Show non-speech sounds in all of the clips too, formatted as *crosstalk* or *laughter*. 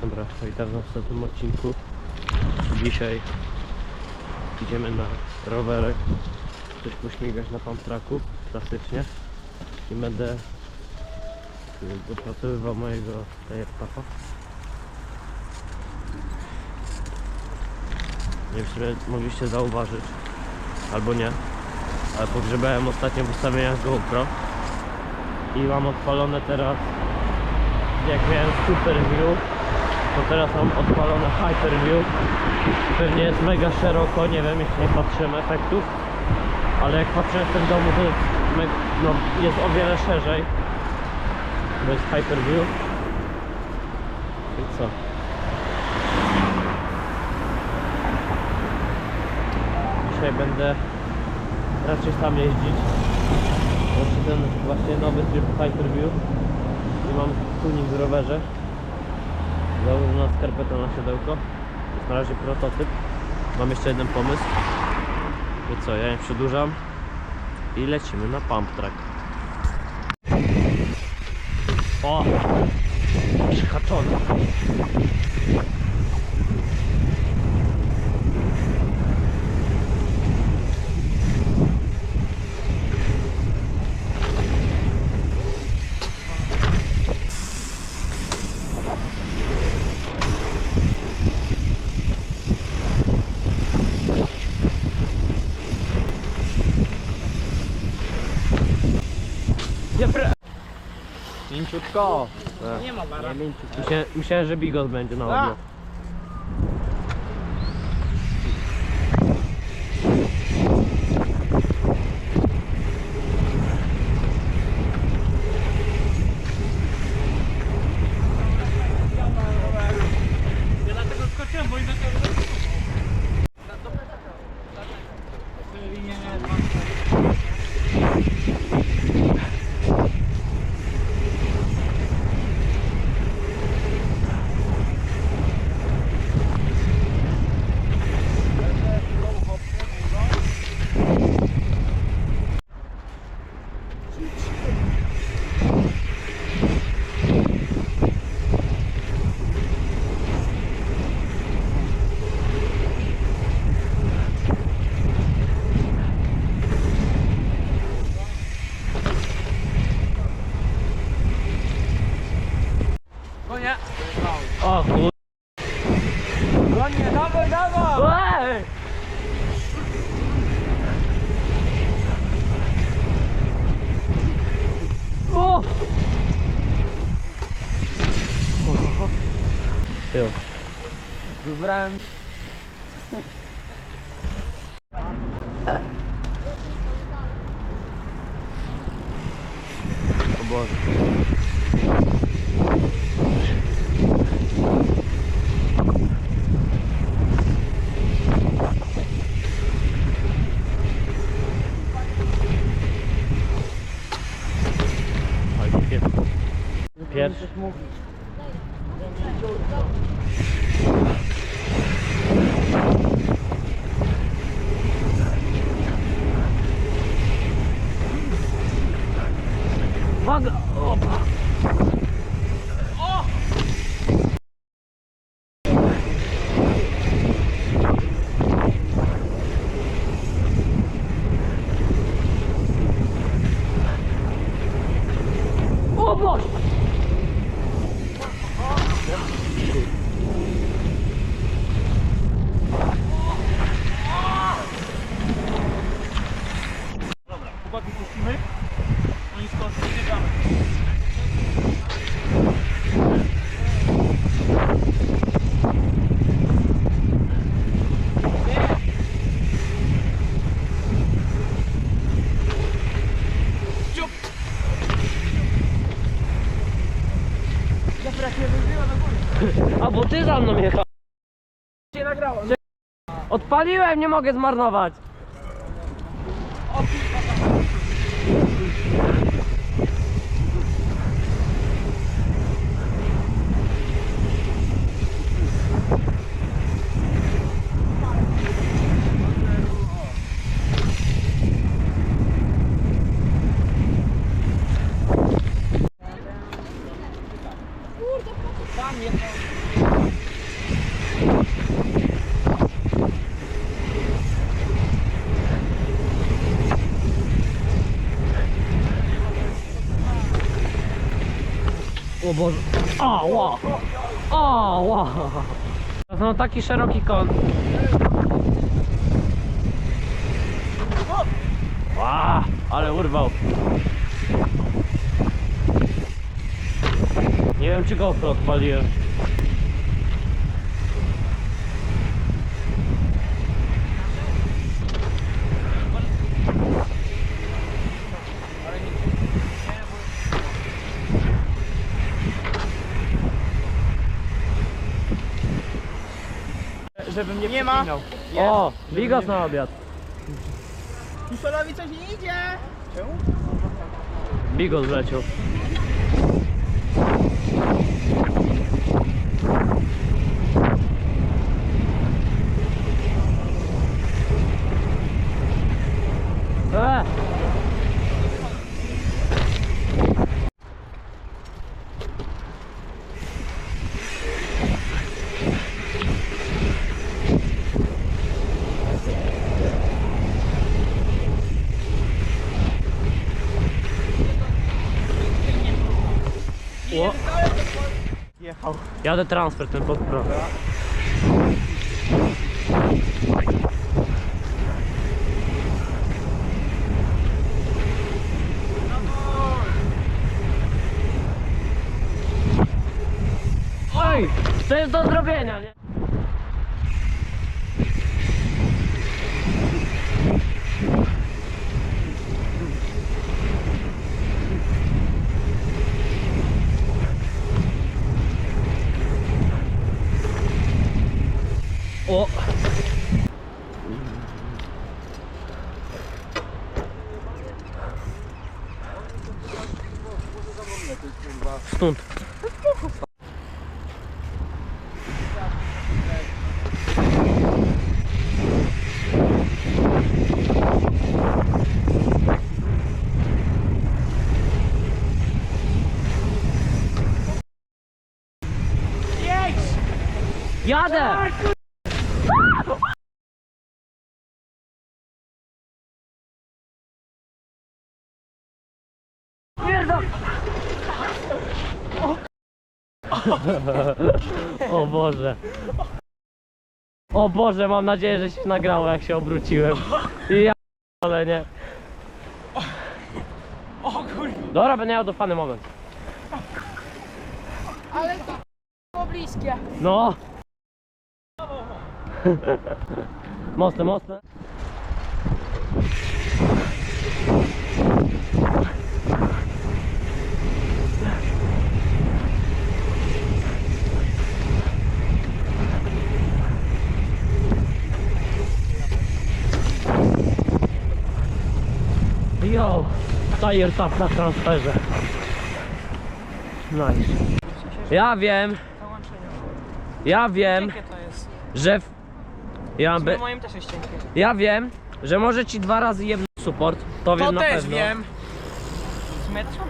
Dobra, witam w następnym odcinku. Dzisiaj idziemy na rowerek. Coś pośmigać na pump tracku, klasycznie. I będę y, dopracowywał mojego tajerpapa. Nie wiem, czy mogliście zauważyć, albo nie, ale pogrzebałem ostatnio w ustawieniach GoPro i mam odpalone teraz jak miałem super view to teraz mam odpalone hyper view pewnie jest mega szeroko, nie wiem, jeszcze nie patrzyłem efektów ale jak patrzyłem w tym domu to jest, no, jest o wiele szerzej. Bo jest hyper view i co? dzisiaj będę raczej sam jeździć. Znaczy ten właśnie nowy tryb hyper view i mam tuning w rowerze założona skarpeta na siodełko. Jest na razie prototyp. Mam jeszcze jeden pomysł. I co, ja nie przedłużam i lecimy na pump track. O! przyhaczony Dobra. Mięciutko. Nie ma bara. Myślałem, że bigos będzie na ogniu. aconteceu? Dobrando. Vambora. O za mną jechał. Cię nagrało. Odpaliłem, nie mogę zmarnować. Tam jechał. O Boże. Ała! Ała! Teraz mam taki szeroki kąt. Ła, ale urwał. Nie wiem czy GoPro odpaliłem. Żebym nie, nie ma. O, bigos na obiad. Kusolowi coś nie idzie. Czemu? Bigos wleciał. Jadę transfer ten pod. Oj, to jest do zrobienia, nie? O! Stąd. Jadę! *laughs* O Boże. O Boże, mam nadzieję, że się nagrało jak się obróciłem. I ja ale nie. O kurwa. Dobra, będę miał dofany moment. Ale to było bliskie. No. *laughs* mocne, mocne. Tire tap na transferze. Nice. Ja wiem, ja wiem, Jakie to jest? że w... ja, W be... moim też jest cienkie. ja wiem, że może ci dwa razy jebnąć support. To wiem To na też pewno. wiem. Metra?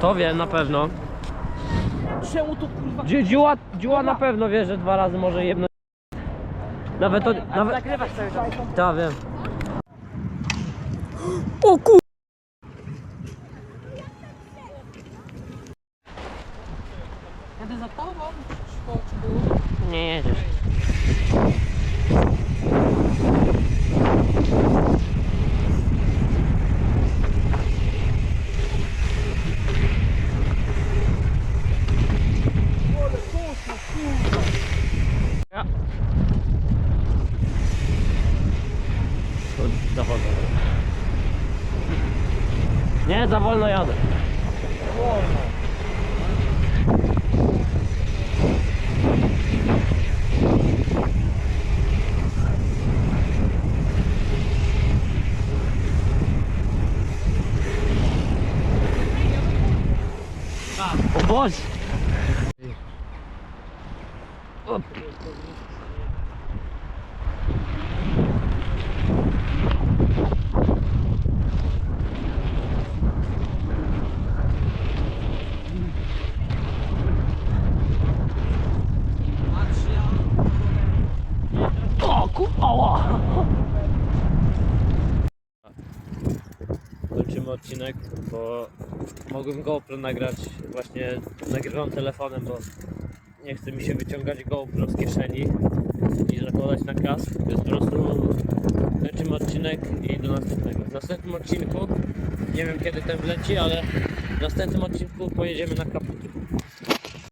To wiem na pewno. Czemu to kurwa? Dzi- Dziła, dziła na pewno wie, że dwa razy może jebnąć. Nawet to. Nawet... Nagrywasz cały czas. Ta wiem. Jadę za tobą, szkoczku. Nie jedziesz. Ja. To Dochodzę. Za wolno jadę. O Boże! O. O ku... Ała! Kończymy kończymy odcinek, bo mogłem GoPro nagrać, właśnie nagrywam telefonem, bo nie chce mi się wyciągać GoPro z kieszeni i zakładać na kask, więc po prostu kończymy odcinek i do następnego. W następnym odcinku, nie wiem kiedy ten wleci, ale w następnym odcinku pojedziemy na kaput.